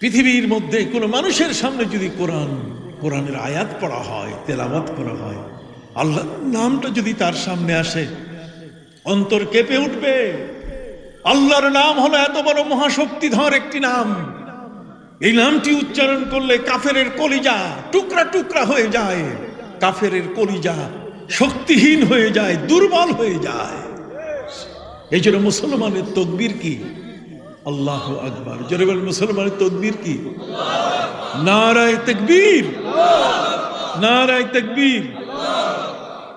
পৃথিবীর মধ্যে কোনো মানুষের সামনে যদি কোরআন, কোরআনের আয়াত পড়া হয়, তেলাওয়াত করা হয়, আল্লাহ নামটা যদি তার সামনে আসে, অন্তর কেঁপে উঠবে। আল্লাহর নাম হলো এত বড় মহাশক্তিধর একটি নাম। এই নামটি উচ্চারণ করলে কাফেরের কলিজা টুকরা টুকরা হয়ে যায়। কাফেরের কলিজা শক্তিহীন হয়ে যায়, দুর্বল হয়ে যায়। এই জন্য মুসলমানের তকবির কি? আল্লাহ আকবার। জোরে মুসলমানের তকবীর কি? নারায় তকবীর। নারায় তকবীর।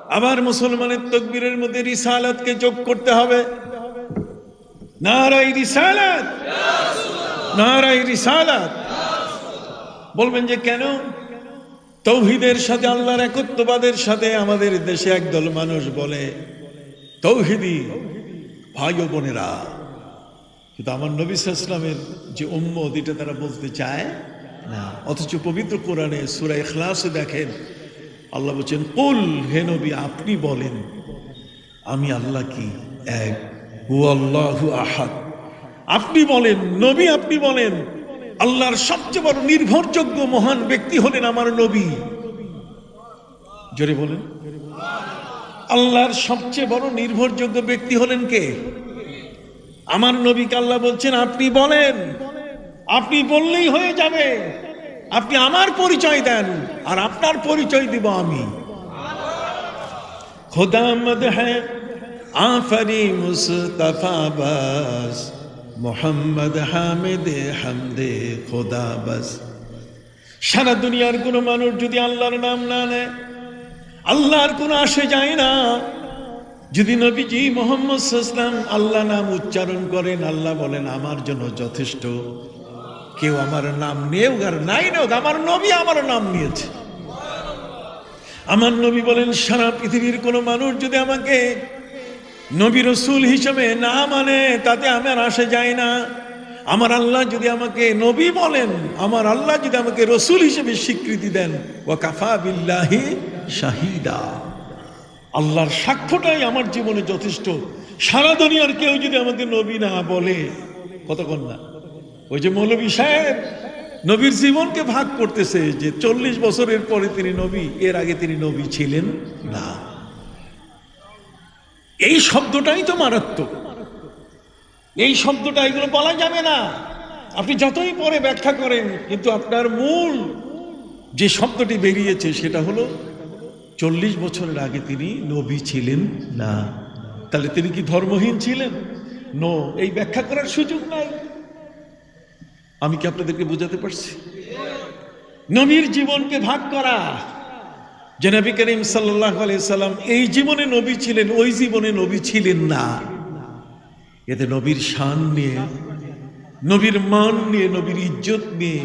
আবার মুসলমানের তকবীরের মধ্যে রিসালাতকে যোগ করতে হবে। নারাই রিসালাত। নারাই রিসালাত। বলবেন যে কেন? তৌহিদের সাথে, আল্লাহর একত্ববাদের সাথে আমাদের দেশে একদল মানুষ বলে, তৌহিদি ভাই বোনেরা কিন্তু আমার নবী ইসলামের যে উম্মত, এটা তারা বলতে চায় না। অথচ পবিত্র কোরআনে সুরা ইখলাসে দেখেন, আল্লাহ বলছেন, কুল, হে নবী, আপনি বলেন, আমি আল্লাহ কি এক? আহাদ। আপনি বলেন, নবী আপনি বলেন, আল্লাহর সবচেয়ে বড় নির্ভরযোগ্য মহান ব্যক্তি হলেন আমার নবী। জোরে বলেন। আল্লাহর সবচেয়ে বড় নির্ভরযোগ্য ব্যক্তি হলেন কে? আমার নবীকে আল্লাহ বলছেন, আপনি বলেন, আপনি বললেই হয়ে যাবে। আপনি আমার পরিচয় দেন, আর আপনার পরিচয় দিব আমি। খোদামদ হ্যাঁ মোহাম্মদ হামিদ হামদে খোদা বাস। সারা দুনিয়ার কোনো মানুষ যদি আল্লাহর নাম না নেয়, আল্লাহর কোনো আসে যায় না। যদি নবীজি মোহাম্মদ সাল্লাম আল্লাহ নাম উচ্চারণ করেন, আল্লাহ বলেন, আমার জন্য যথেষ্ট। কেউ আমার নাম নেও আর নাই নেও আমার নবী আমার নাম নিয়েছে। আমার নবী বলেন, সারা পৃথিবীর কোনো মানুষ যদি আমাকে নবী রসুল হিসেবে না মানে তাতে আমার আসে যায় না। আমার আল্লাহ যদি আমাকে নবী বলেন, আমার আল্লাহ যদি আমাকে রসুল হিসেবে স্বীকৃতি দেন ও কাফা বিল্লাহি শাহিদা। আল্লাহর সাক্ষ্যটাই আমার জীবনে যথেষ্ট। সারা দুনিয়ার কেউ যদি আমাদের নবী না বলে, কতক্ষণ না? ওই যে মৌলবী সাহেব, নবীর জীবনকে ভাগ করতেছে যে চল্লিশ বছরের পরে তিনি নবী, এর আগে তিনি নবী ছিলেন না। এই শব্দটাই তো মারাত্মক। এই শব্দটা এগুলো বলা যাবে না। আপনি যতই পরে ব্যাখ্যা করেন, কিন্তু আপনার মূল যে শব্দটি বেরিয়েছে সেটা হলো চল্লিশ বছরের আগে তিনি নবী ছিলেন না। তাহলে তিনি কি ধর্মহীন ছিলেন? নো এই ব্যাখ্যা করার সুযোগ নাই। আমি কি আপনাদেরকে বোঝাতে পারছি? নবীর জীবনকে ভাগ করা। যে নবী করিম সাল্লাহ সাল্লাম এই জীবনে নবী ছিলেন, ওই জীবনে নবী ছিলেন না। এতে নবীর শান নিয়ে, নবীর মান নিয়ে, নবীর ইজ্জত নিয়ে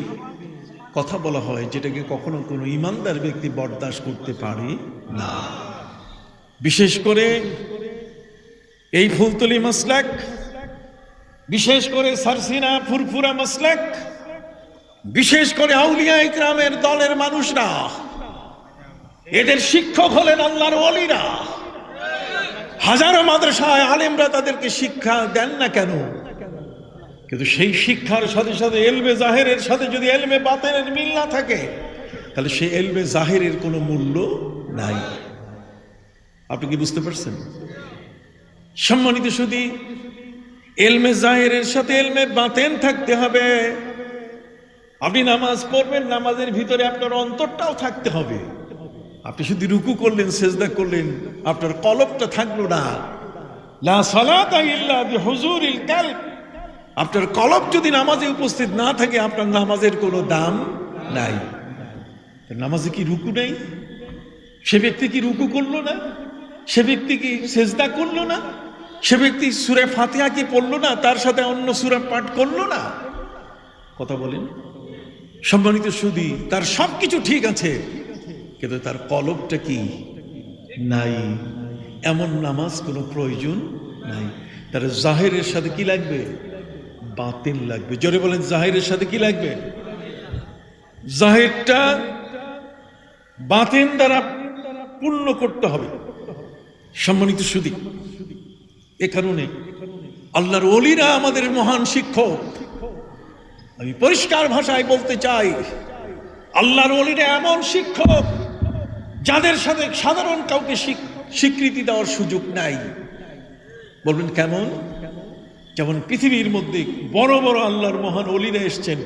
কথা বলা হয় যেটাকে কখনো কোনো ইমানদার ব্যক্তি বরদাস্ত করতে পারে না। বিশেষ করে এই ফুলতলি মাসলাক, বিশেষ করে সারসিনা ফুরফুরা মাসলাক, বিশেষ করে আউলিয়া ইকরামের দলের মানুষরা, এদের শিক্ষক হলেন আল্লাহর অলিরা হাজারো মাদ্রাসায় আলেমরা তাদেরকে শিক্ষা দেন না কেন? কিন্তু সেই শিক্ষার সাথে সাথে এলবে জাহেরের সাথে যদি এলমে বাতেনের মিল না থাকে, তাহলে সেই এলবে জাহেরের কোনো মূল্য নাই। আপনি কি বুঝতে পারছেন? সম্মানিত শুধু এলমে জাহেরের সাথে এলমে বাতেন থাকতে হবে। আপনি নামাজ পড়বেন, নামাজের ভিতরে আপনার অন্তরটাও থাকতে হবে। আপনি শুধু রুকু করলেন, সেজদা করলেন, আপনার কলবটা থাকল না। লা সালাতা ইল্লা বিহুজুরিল কালব। আপনার কলব যদি নামাজে উপস্থিত না থাকে, আপনার নামাজের কোনো দাম নাই। নামাজে কি রুকু নেই? সে ব্যক্তি কি রুকু করল না? সে ব্যক্তি কি সেজদা করল না? সে ব্যক্তি সুরে ফাতিহা কি পড়ল না? তার সাথে অন্য সুরে পাঠ করল না? কথা বলেন। সম্মানিত সুদি, তার সব কিছু ঠিক আছে, কিন্তু তার কলবটা কি নাই? এমন নামাজ কোনো প্রয়োজন নাই। তার জাহেরের সাথে কি লাগবে? বাতিল লাগবে। জোরে বলেন, জাহেরের সাথে কি লাগবে? জাহেরটা বাতিন দ্বারা পূর্ণ করতে হবে। সম্মানিত সুদী, এ কারণে আল্লাহর অলিরা আমাদের মহান শিক্ষক। আমি পরিষ্কার ভাষায় বলতে চাই, আল্লাহর অলিরা এমন শিক্ষক যাদের সাথে সাধারণ কাউকে স্বীকৃতি দেওয়ার সুযোগ নাই। বলবেন, কেমন? যেমন পৃথিবীর মধ্যে বড় বড় আল্লাহর মহান অলিরা এসছেন,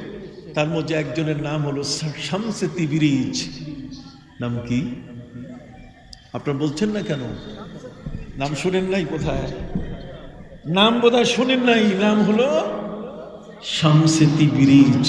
তার মধ্যে একজনের নাম হলো শামসে তিবিরিজ। নাম কি? আপনারা বলছেন না কেন? নাম শুনেন নাই কোথায়? নাম বোধহয় শোনেন নাই, নাম হলো শামসে তিবিরিজ।